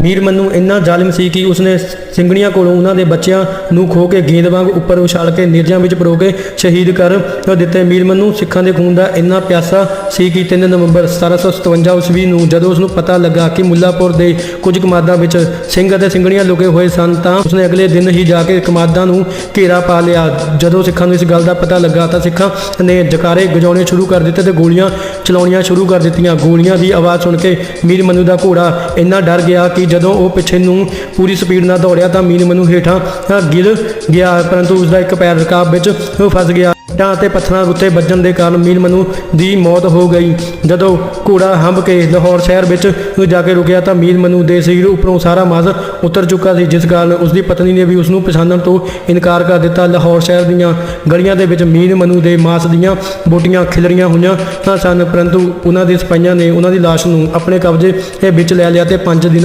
ਮੀਰ ਮੰਨੂ ਇੰਨਾ ਜ਼ਾਲਿਮ ਸੀ ਕਿ ਉਸਨੇ ਸਿੰਘਣੀਆਂ ਕੋਲੋਂ ਉਹਨਾਂ ਦੇ ਬੱਚਿਆਂ ਨੂੰ ਖੋ ਕੇ ਗੇਂਦ ਵਾਂਗ ਉੱਪਰ ਉਛਾਲ ਕੇ ਨਿਰਜਾਂ ਵਿੱਚ ਪਰੋ ਕੇ ਸ਼ਹੀਦ ਕਰ ਦਿੱਤੇ। ਮੀਰ ਮੰਨੂ ਸਿੱਖਾਂ ਦੇ ਖੂਨ ਦਾ ਇੰਨਾ ਪਿਆਸਾ ਸੀ ਕਿ 3 ਨਵੰਬਰ 1757 ਈਸਵੀ ਨੂੰ ਜਦੋਂ ਉਸ ਨੂੰ ਪਤਾ ਲੱਗਾ ਕਿ ਮੁੱਲਾਪੁਰ ਦੇ ਕੁਝ ਕਮਾਦਾਂ ਵਿੱਚ ਸਿੰਘ ਅਤੇ ਸਿੰਘਣੀਆਂ ਲੁਕੇ ਹੋਏ ਸਨ, ਤਾਂ ਉਸਨੇ ਅਗਲੇ ਦਿਨ ਹੀ ਜਾ ਕੇ ਕਮਾਦਾਂ ਨੂੰ ਘੇਰਾ ਪਾ ਲਿਆ। ਜਦੋਂ ਸਿੱਖਾਂ ਨੂੰ ਇਸ ਗੱਲ ਦਾ ਪਤਾ ਲੱਗਾ ਤਾਂ ਸਿੱਖਾਂ ਨੇ ਜਕਾਰੇ ਗਜਾਉਣੇ ਸ਼ੁਰੂ ਕਰ ਦਿੱਤੇ ਤੇ ਗੋਲੀਆਂ ਚਲਾਉਣੀਆਂ ਸ਼ੁਰੂ ਕਰ ਦਿੱਤੀਆਂ। ਗੋਲੀਆਂ ਦੀ ਆਵਾਜ਼ ਸੁਣ ਕੇ ਮੀਰ ਮਨੂ ਦਾ ਘੋੜਾ ਇੰਨਾ ਡਰ ਗਿਆ ਕਿ ਜਦੋਂ ਉਹ ਪਿੱਛੇ ਨੂੰ ਪੂਰੀ ਸਪੀਡ ਨਾਲ ਦੌੜਿਆ ਤਾਂ ਮੀਰ ਮਨੂ ਹੇਠਾਂ ਗਿਰ ਗਿਆ, ਪਰੰਤੂ ਉਸ ਦਾ ਇੱਕ ਪੈਰ ਰਕਾਬ ਵਿੱਚ ਫਸ ਗਿਆ। ਇੱਟਾਂ ਅਤੇ ਪੱਥਰਾਂ ਉੱਤੇ ਵੱਜਣ ਦੇ ਕਾਰਨ ਮੀਰ ਮਨੂ ਦੀ ਮੌਤ ਹੋ ਗਈ। ਜਦੋਂ ਘੋੜਾ ਹੰਭ ਕੇ ਲਾਹੌਰ ਸ਼ਹਿਰ ਵਿੱਚ ਜਾ ਕੇ ਰੁਕਿਆ ਤਾਂ ਮੀਰ ਮਨੂ ਦੇ ਸਰੀਰ ਉੱਪਰੋਂ ਸਾਰਾ ਮਾਸ ਉਤਰ ਚੁੱਕਾ ਸੀ, ਜਿਸ ਕਾਰਨ ਉਸ ਦੀ ਪਤਨੀ ਨੇ ਵੀ ਉਸ ਨੂੰ ਪਛਾਣਨ ਤੋਂ ਇਨਕਾਰ ਕਰ ਦਿੱਤਾ। ਲਾਹੌਰ ਸ਼ਹਿਰ ਦੀਆਂ ਗਲੀਆਂ ਦੇ ਵਿੱਚ ਮੀਰ ਮਨੂ ਦੇ ਮਾਸ ਦੀਆਂ ਬੋਟੀਆਂ ਖਿਲਰੀਆਂ ਹੋਈਆਂ ਸਨ, ਪਰੰਤੂ ਉਹਨਾਂ ਦੇ ਸਿਪਾਹੀਆਂ ਨੇ ਉਹਨਾਂ ਦੀ ਲਾਸ਼ ਨੂੰ ਆਪਣੇ ਕਬਜ਼ੇ ਵਿੱਚ ਲੈ ਲਿਆ ਤੇ ਪੰਜ ਦਿਨਾਂ